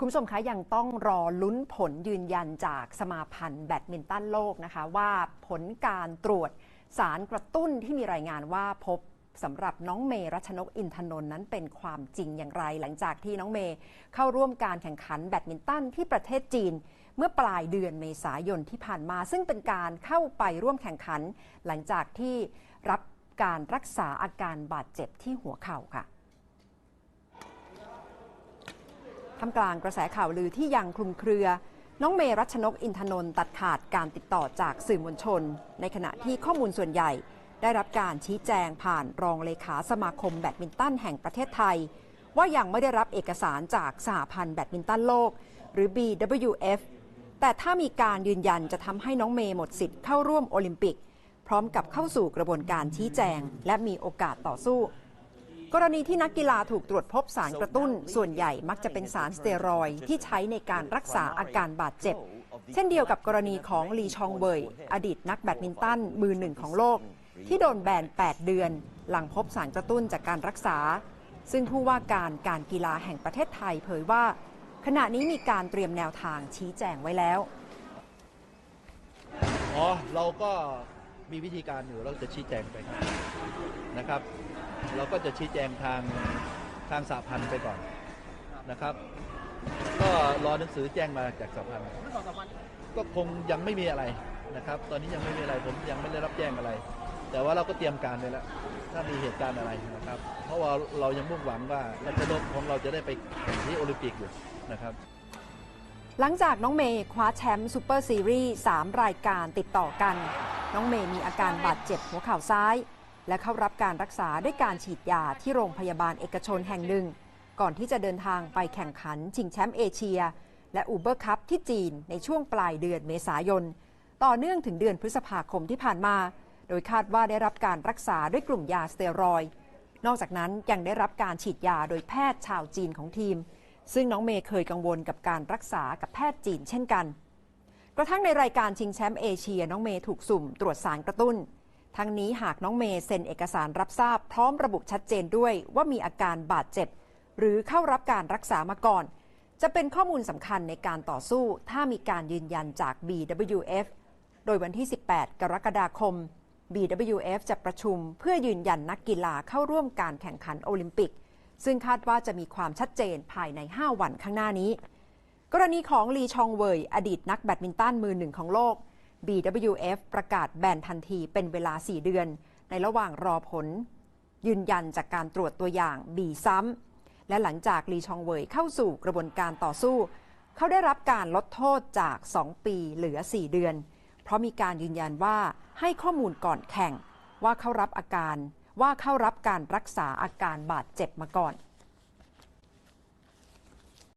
คุณผู้ชมคะยังต้องรอลุ้นผลยืนยันจากสมาพันธ์แบดมินตันโลกนะคะ ว่าผลการตรวจสารกระตุ้นที่มีรายงานว่าพบสำหรับน้องเมรัชนกอินทนนท์นั้นเป็นความจริงอย่างไร หลังจากที่น้องเมย์เข้าร่วมการแข่งขันแบดมินตันที่ประเทศจีน เมื่อปลายเดือนเมษายนที่ผ่านมา ซึ่งเป็นการเข้าไปร่วมแข่งขัน หลังจากที่รับการรักษาอาการบาดเจ็บที่หัวเข่าค่ะ ท่ามกลางกระแสข่าวลือที่ยังคลุมเครือ น้องเมรัชนกอินทนนท์ตัดขาดการติดต่อจากสื่อมวลชน ในขณะที่ข้อมูลส่วนใหญ่ ได้รับการชี้แจงผ่านรองเลขาสมาคมแบดมินตันแห่งประเทศไทย ว่ายังไม่ได้รับเอกสารจากสหพันธ์แบดมินตันโลก หรือ BWF แต่ถ้ามีการยืนยันจะทำให้น้องเมย์หมดสิทธิ์เข้าร่วมโอลิมปิก พร้อมกับเข้าสู่กระบวนการชี้แจง และมีโอกาสต่อสู้ กรณีที่นักกีฬาถูกตรวจพบสารกระตุ้น ส่วนใหญ่มักจะเป็นสารสเตียรอยที่ใช้ในการรักษาอาการบาดเจ็บ เช่นเดียวกับกรณีของลีชองเบยอดีตนักแบดมินตันมือหนึ่งของโลก ที่โดนแบน 8 เดือน หลังพบสารกระตุ้นจากการรักษา ซึ่งผู้ว่าการการกีฬาแห่งประเทศไทยเผยว่า ขณะนี้มีการเตรียมแนวทางชี้แจงไว้แล้วอ๋อเราก็ มีวิธีการอยู่เราจะชี้แจงไปนะครับ เราก็จะชี้แจงทางทางสหพันธ์ไปก่อนนะครับ ก็รอหนังสือแจ้งมาจากสหพันธ์ก็คงยังไม่มีอะไรนะครับ ตอนนี้ยังไม่มีอะไรผมยังไม่ได้รับแจ้งอะไร แต่ว่าเราก็เตรียมการไว้แล้ว ถ้ามีเหตุการณ์อะไรนะครับ เพราะว่าเรายังมุ่งหวังว่ารัชนกของเราจะได้ไปแข่งที่โอลิมปิกอยู่นะครับหลังจากน้องเมย์คว้าแชมป์ซูเปอร์ซีรีส์ 3 รายการติดต่อกัน น้องเมย์มีอาการบาดเจ็บหัวเข่าซ้าย และเข้ารับการรักษาด้วยการฉีดยาที่โรงพยาบาลเอกชนแห่งหนึ่ง ก่อนที่จะเดินทางไปแข่งขันชิงแชมป์เอเชีย และอูเบอร์คัพที่จีนในช่วงปลายเดือนเมษายน ต่อเนื่องถึงเดือนพฤษภาคมที่ผ่านมา โดยคาดว่าได้รับการรักษาด้วยกลุ่มยาสเตียรอยนอกจากนั้นยังได้รับการฉีดยาโดยแพทย์ชาวจีนของทีม ซึ่งน้องเมย์เคยกังวลกับการรักษากับแพทย์จีนเช่นกัน กระทั่งในรายการชิงแชมป์เอเชียน้องเมย์ถูกสุ่มตรวจสารกระตุ้น ทั้งนี้หากน้องเมย์เซ็นเอกสารรับทราบพร้อมระบุชัดเจนด้วยว่ามีอาการบาดเจ็บ หรือเข้ารับการรักษามาก่อน จะเป็นข้อมูลสำคัญในการต่อสู้ ถ้ามีการยืนยันจาก BWF โดยวันที่ 18 กรกฎาคม BWF จะประชุมเพื่อยืนยันนักกีฬาเข้าร่วมการแข่งขันโอลิมปิก ซึ่งคาดว่าจะมีความชัดเจนภายใน 5 วันข้างหน้านี้ กรณีของลีชองเวยอดีตนักแบดมินตันมือหนึ่งของโลก BWF ประกาศแบนทันทีเป็นเวลา 4 เดือน ในระหว่างรอผล ยืนยันจากการตรวจตัวอย่างบีซ้ำ และหลังจากลีชองเวยเข้าสู่กระบวนการต่อสู้ เขาได้รับการลดโทษจาก 2 ปีเหลือ 4 เดือน เพราะมีการยืนยันว่าให้ข้อมูลก่อนแข่งว่าเข้ารับอาการว่าเข้ารับการรักษาอาการบาดเจ็บมาก่อน